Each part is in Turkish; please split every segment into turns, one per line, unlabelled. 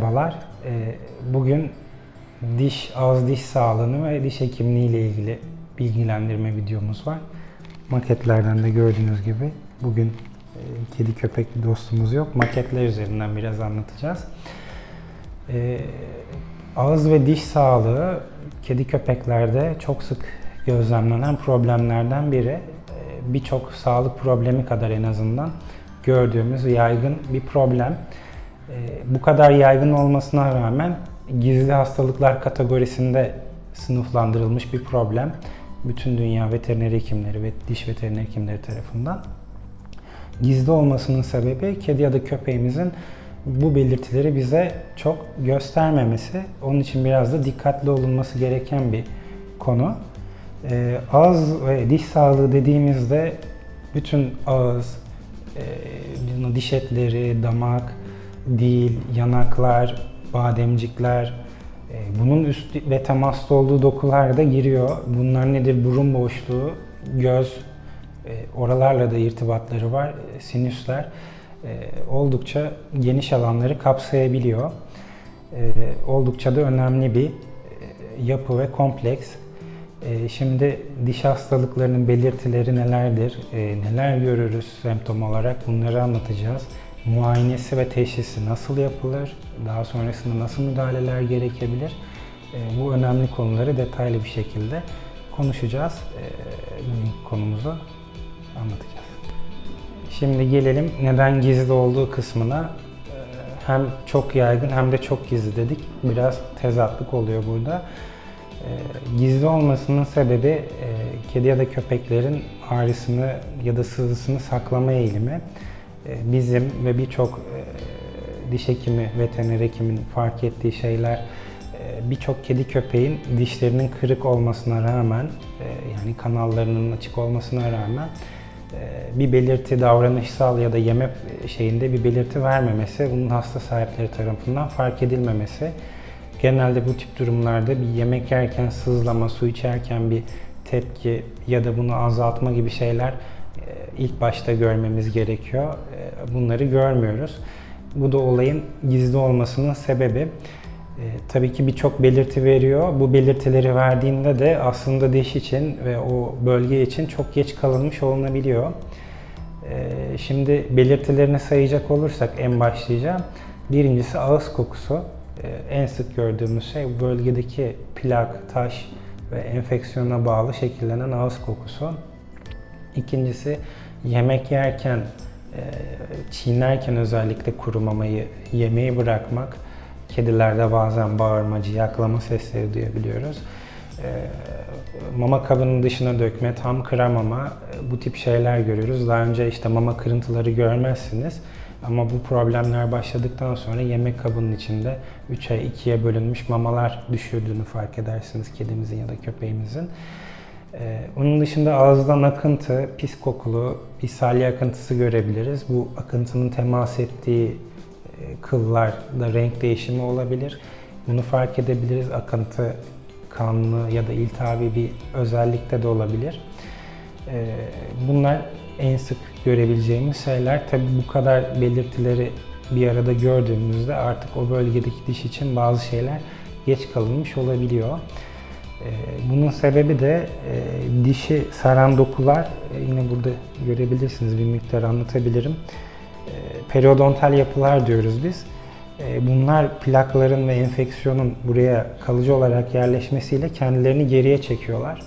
Merhabalar. Ee, Bugün diş, ağız diş sağlığını ve diş hekimliği ile ilgili bilgilendirme videomuz var. Maketlerden de gördüğünüz gibi bugün e, kedi köpek dostumuz yok. Maketler üzerinden biraz anlatacağız. Ee, Ağız ve diş sağlığı kedi köpeklerde çok sık gözlemlenen problemlerden biri. Ee, Birçok sağlık problemi kadar en azından gördüğümüz yaygın bir problem. Ee, Bu kadar yaygın olmasına rağmen gizli hastalıklar kategorisinde sınıflandırılmış bir problem. Bütün dünya veteriner hekimleri ve diş veteriner hekimleri tarafından. Gizli olmasının sebebi kedi ya da köpeğimizin bu belirtileri bize çok göstermemesi. Onun için biraz da dikkatli olunması gereken bir konu. Ee, ağız ve diş sağlığı dediğimizde bütün ağız, e, diş etleri, damak, dil, yanaklar, bademcikler, e, bunun üst ve temaslı olduğu dokular da giriyor. Bunlar nedir? Burun boşluğu, göz, e, oralarla da irtibatları var, e, sinüsler oldukça geniş alanları kapsayabiliyor. Oldukça da önemli bir yapı ve kompleks. Şimdi diş hastalıklarının belirtileri nelerdir, neler görürüz semptom olarak bunları anlatacağız. Muayenesi ve teşhisi nasıl yapılır, daha sonrasında nasıl müdahaleler gerekebilir, e, bu önemli konuları detaylı bir şekilde konuşacağız. E, Bugün konumuzu anlatacağız. Şimdi gelelim neden gizli olduğu kısmına. Ee, Hem çok yaygın hem de çok gizli dedik. Biraz tezatlık oluyor burada. Ee, Gizli olmasının sebebi e, kedi ya da köpeklerin ağrısını ya da sızısını saklama eğilimi. Ee, Bizim ve birçok e, diş hekimi, veteriner hekimin fark ettiği şeyler e, birçok kedi köpeğin dişlerinin kırık olmasına rağmen e, yani kanallarının açık olmasına rağmen e, bir belirti davranışsal ya da yeme şeyinde bir belirti vermemesi, bunun hasta sahipleri tarafından fark edilmemesi. Genelde bu tip durumlarda bir yemek yerken sızlama, su içerken bir tepki ya da bunu azaltma gibi şeyler e, ilk başta görmemiz gerekiyor. E, Bunları görmüyoruz. Bu da olayın gizli olmasının sebebi. E, tabii ki birçok belirti veriyor. Bu belirtileri verdiğinde de aslında diş için ve o bölge için çok geç kalınmış olunabiliyor. E, şimdi belirtilerini sayacak olursak en başlayacağım. Birincisi ağız kokusu. E, en sık gördüğümüz şey bölgedeki plak, taş ve enfeksiyona bağlı şekillenen ağız kokusu. İkincisi yemek yerken, e, çiğnerken özellikle kurumamayı, yemeği bırakmak. Kedilerde bazen bağırma, ciyaklama sesleri duyabiliyoruz. E, Mama kabının dışına dökme, tam kıramama e, bu tip şeyler görüyoruz. Daha önce işte mama kırıntıları görmezsiniz. Ama bu problemler başladıktan sonra yemek kabının içinde 3'e 2'ye bölünmüş mamalar düşürdüğünü fark edersiniz kedimizin ya da köpeğimizin. Ee, onun dışında ağızdan akıntı, pis kokulu bir salya akıntısı görebiliriz. Bu akıntının temas ettiği e, kıllarda renk değişimi olabilir. Bunu fark edebiliriz. Akıntı kanlı ya da iltihabi bir özellikte de olabilir. Ee, Bunlar en sık görebileceğimiz şeyler. Tabi bu kadar belirtileri bir arada gördüğümüzde artık o bölgedeki diş için bazı şeyler geç kalınmış olabiliyor. Ee, Bunun sebebi de e, dişi saran dokular, e, yine burada görebilirsiniz bir miktar anlatabilirim. E, Periodontal yapılar diyoruz biz. Bunlar plakların ve enfeksiyonun buraya kalıcı olarak yerleşmesiyle kendilerini geriye çekiyorlar.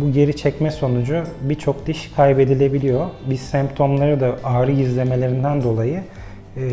Bu geri çekme sonucu birçok diş kaybedilebiliyor. Biz semptomları da ağrı gizlemelerinden dolayı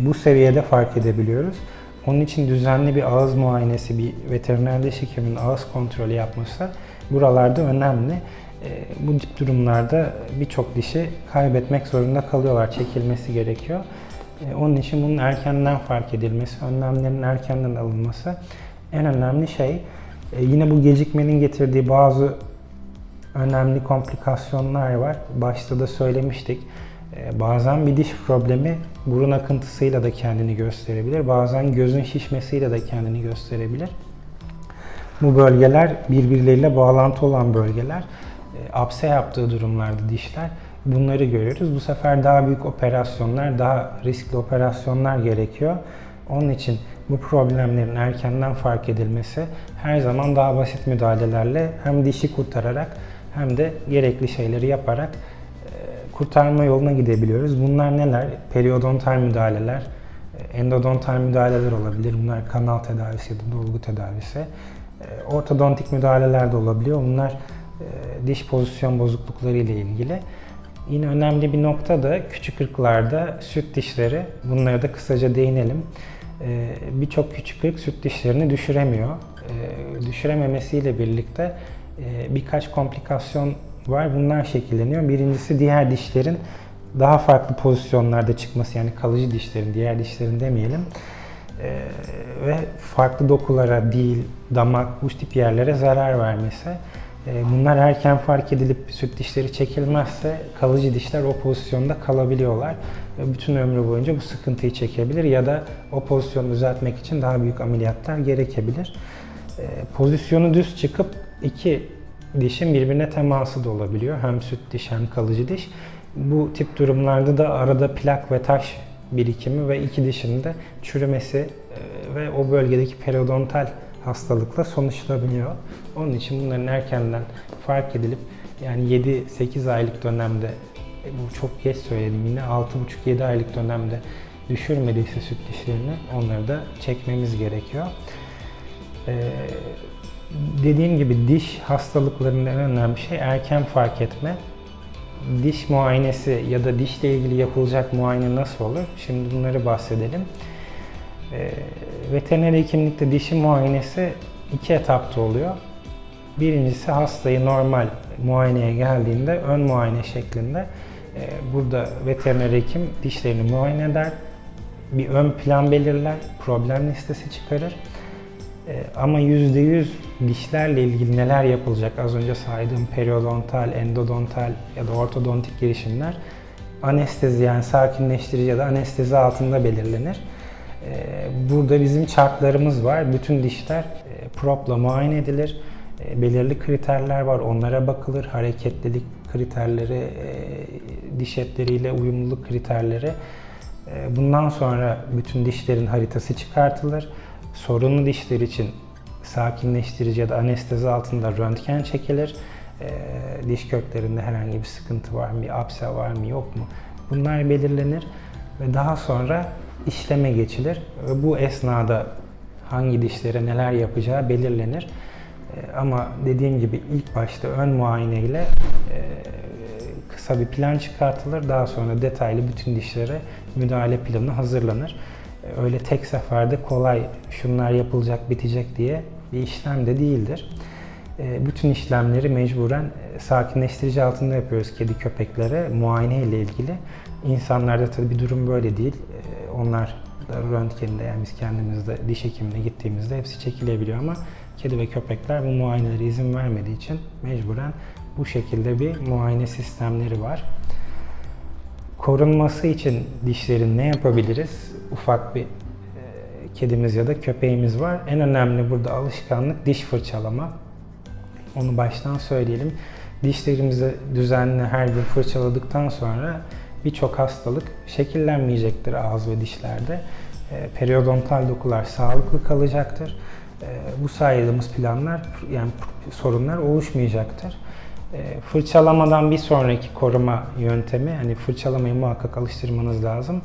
bu seviyede fark edebiliyoruz. Onun için düzenli bir ağız muayenesi, bir veteriner diş hekiminin ağız kontrolü yapması buralarda önemli. E, Bu tip durumlarda birçok dişi kaybetmek zorunda kalıyorlar, çekilmesi gerekiyor. E, Onun için bunun erkenden fark edilmesi, önlemlerin erkenden alınması en önemli şey. E, Yine bu gecikmenin getirdiği bazı önemli komplikasyonlar var. Başta da söylemiştik. Ee, Bazen bir diş problemi burun akıntısıyla da kendini gösterebilir. Bazen gözün şişmesiyle de kendini gösterebilir. Bu bölgeler birbirleriyle bağlantı olan bölgeler. Ee, Apse yaptığı durumlarda dişler bunları görüyoruz. Bu sefer daha büyük operasyonlar, daha riskli operasyonlar gerekiyor. Onun için bu problemlerin erkenden fark edilmesi her zaman daha basit müdahalelerle hem dişi kurtararak hem de gerekli şeyleri yaparak kurtarma yoluna gidebiliyoruz. Bunlar neler? Periodontal müdahaleler, e, endodontal müdahaleler olabilir. Bunlar kanal tedavisi ya da dolgu tedavisi. E, Ortodontik müdahaleler de olabiliyor. Bunlar e, diş pozisyon bozuklukları ile ilgili. Yine önemli bir nokta da küçük ırklarda süt dişleri. Bunlara da kısaca değinelim. Birçok küçük ırk süt dişlerini düşüremiyor. Düşürememesiyle birlikte birkaç komplikasyon var. Bunlar şekilleniyor. Birincisi diğer dişlerin daha farklı pozisyonlarda çıkması yani kalıcı dişlerin, diğer dişlerin demeyelim. Ee, ve farklı dokulara, dil, damak, bu tip yerlere zarar vermesi. Ee, bunlar erken fark edilip süt dişleri çekilmezse kalıcı dişler o pozisyonda kalabiliyorlar. Ve bütün ömrü boyunca bu sıkıntıyı çekebilir ya da o pozisyonu düzeltmek için daha büyük ameliyatlar gerekebilir. Ee, pozisyonu düz çıkıp iki dişin birbirine teması da olabiliyor. Hem süt diş hem kalıcı diş. Bu tip durumlarda da arada plak ve taş birikimi ve iki dişin de çürümesi e, ve o bölgedeki periodontal hastalıkla sonuçlanabiliyor. Onun için bunların erkenden fark edilip yani 7-8 aylık dönemde e, bu çok geç söyledim yine 6,5-7 aylık dönemde düşürmediyse süt dişlerini onları da çekmemiz gerekiyor. Ee, dediğim gibi diş hastalıklarında en önemli şey erken fark etme. Diş muayenesi ya da dişle ilgili yapılacak muayene nasıl olur? Şimdi bunları bahsedelim. Ee, veteriner hekimlikte dişi muayenesi iki etapta oluyor. Birincisi hastayı normal muayeneye geldiğinde ön muayene şeklinde e, burada veteriner hekim dişlerini muayene eder, bir ön plan belirler, problem listesi çıkarır. E, ama %100 dişlerle ilgili neler yapılacak az önce saydığım periodontal, endodontal ya da ortodontik girişimler anestezi yani sakinleştirici ya da anestezi altında belirlenir. E, Burada bizim chartlarımız var. Bütün dişler e, propla muayene edilir. E, Belirli kriterler var. Onlara bakılır. Hareketlilik kriterleri, e, diş etleriyle uyumluluk kriterleri. Bundan sonra bütün dişlerin haritası çıkartılır. Sorunlu dişler için sakinleştirici ya da anestezi altında röntgen çekilir. E, diş köklerinde herhangi bir sıkıntı var mı, bir apse var mı, yok mu? Bunlar belirlenir ve daha sonra işleme geçilir. Ve bu esnada hangi dişlere neler yapacağı belirlenir. E, ama dediğim gibi ilk başta ön muayene ile e, kısa bir plan çıkartılır. Daha sonra detaylı bütün dişlere müdahale planı hazırlanır. E, Öyle tek seferde kolay şunlar yapılacak bitecek diye bir işlem de değildir. E, Bütün işlemleri mecburen e, sakinleştirici altında yapıyoruz kedi köpeklere muayene ile ilgili. İnsanlarda tabii bir durum böyle değil. E, Onlar röntgeninde yani biz kendimiz de diş hekimine gittiğimizde hepsi çekilebiliyor ama kedi ve köpekler bu muayenelere izin vermediği için mecburen bu şekilde bir muayene sistemleri var. Korunması için dişlerin ne yapabiliriz? Ufak bir kedimiz ya da köpeğimiz var. En önemli burada alışkanlık diş fırçalama. Onu baştan söyleyelim. Dişlerimizi düzenli her gün fırçaladıktan sonra birçok hastalık şekillenmeyecektir ağız ve dişlerde. E, Periodontal dokular sağlıklı kalacaktır. E, Bu saydığımız planlar yani sorunlar oluşmayacaktır. E, Fırçalamadan bir sonraki koruma yöntemi, hani fırçalamayı muhakkak alıştırmanız lazım.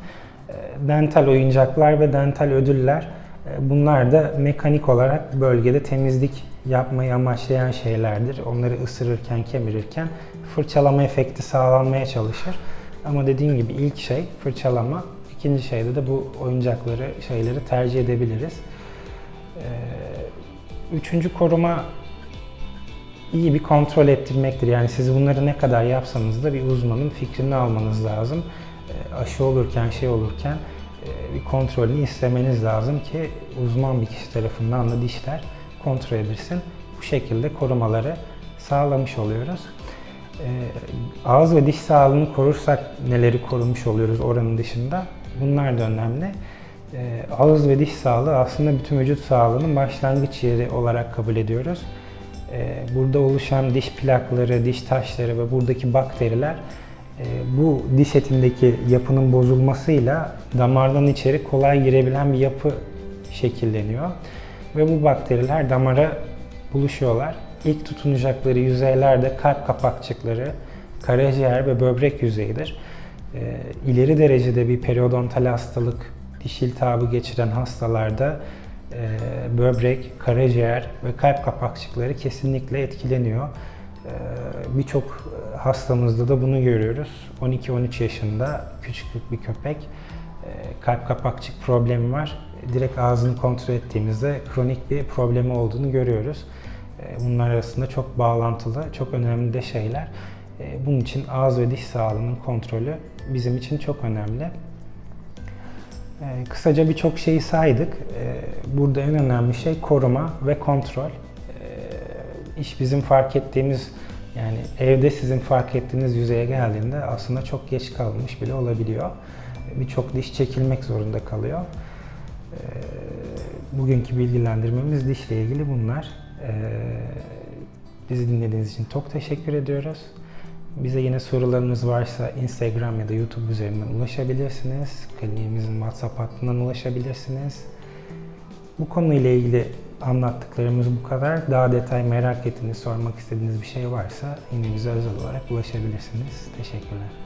Dental oyuncaklar ve dental ödüller, e, bunlar da mekanik olarak bölgede temizlik yapmayı amaçlayan şeylerdir. Onları ısırırken, kemirirken fırçalama efekti sağlanmaya çalışır. Ama dediğim gibi ilk şey fırçalama, ikinci şeyde de bu oyuncakları, şeyleri tercih edebiliriz. E, Üçüncü koruma iyi bir kontrol ettirmektir. Yani siz bunları ne kadar yapsanız da bir uzmanın fikrini almanız lazım. E, aşı olurken, şey olurken e, bir kontrolünü istemeniz lazım ki uzman bir kişi tarafından da dişler kontrol edilsin. Bu şekilde korumaları sağlamış oluyoruz. E, ağız ve diş sağlığını korursak neleri korumuş oluyoruz oranın dışında? Bunlar da önemli. Ağız ve diş sağlığı aslında bütün vücut sağlığının başlangıç yeri olarak kabul ediyoruz. Burada oluşan diş plakları, diş taşları ve buradaki bakteriler bu diş etindeki yapının bozulmasıyla damardan içeri kolay girebilen bir yapı şekilleniyor. Ve bu bakteriler damara buluşuyorlar. İlk tutunacakları yüzeylerde kalp kapakçıkları, karaciğer ve böbrek yüzeyidir. E, ileri derecede bir periodontal hastalık, diş iltihabı geçiren hastalarda e, böbrek, karaciğer ve kalp kapakçıkları kesinlikle etkileniyor. E, Birçok hastamızda da bunu görüyoruz. 12-13 yaşında küçük bir köpek e, kalp kapakçık problemi var. Direkt ağzını kontrol ettiğimizde kronik bir problemi olduğunu görüyoruz. E, Bunlar arasında çok bağlantılı, çok önemli de şeyler. E, Bunun için ağız ve diş sağlığının kontrolü bizim için çok önemli. Ee, Kısaca birçok şeyi saydık. Ee, Burada en önemli şey koruma ve kontrol. İş bizim fark ettiğimiz, yani evde sizin fark ettiğiniz yüzeye geldiğinde aslında çok geç kalmış bile olabiliyor. Birçok diş çekilmek zorunda kalıyor. Ee, Bugünkü bilgilendirmemiz dişle ilgili bunlar. Ee, Bizi dinlediğiniz için çok teşekkür ediyoruz. Bize yine sorularınız varsa Instagram ya da YouTube üzerinden ulaşabilirsiniz. Kliniğimizin WhatsApp hattından ulaşabilirsiniz. Bu konuyla ilgili anlattıklarımız bu kadar. Daha detay merak ettiğiniz, sormak istediğiniz bir şey varsa yine bize özel olarak ulaşabilirsiniz. Teşekkürler.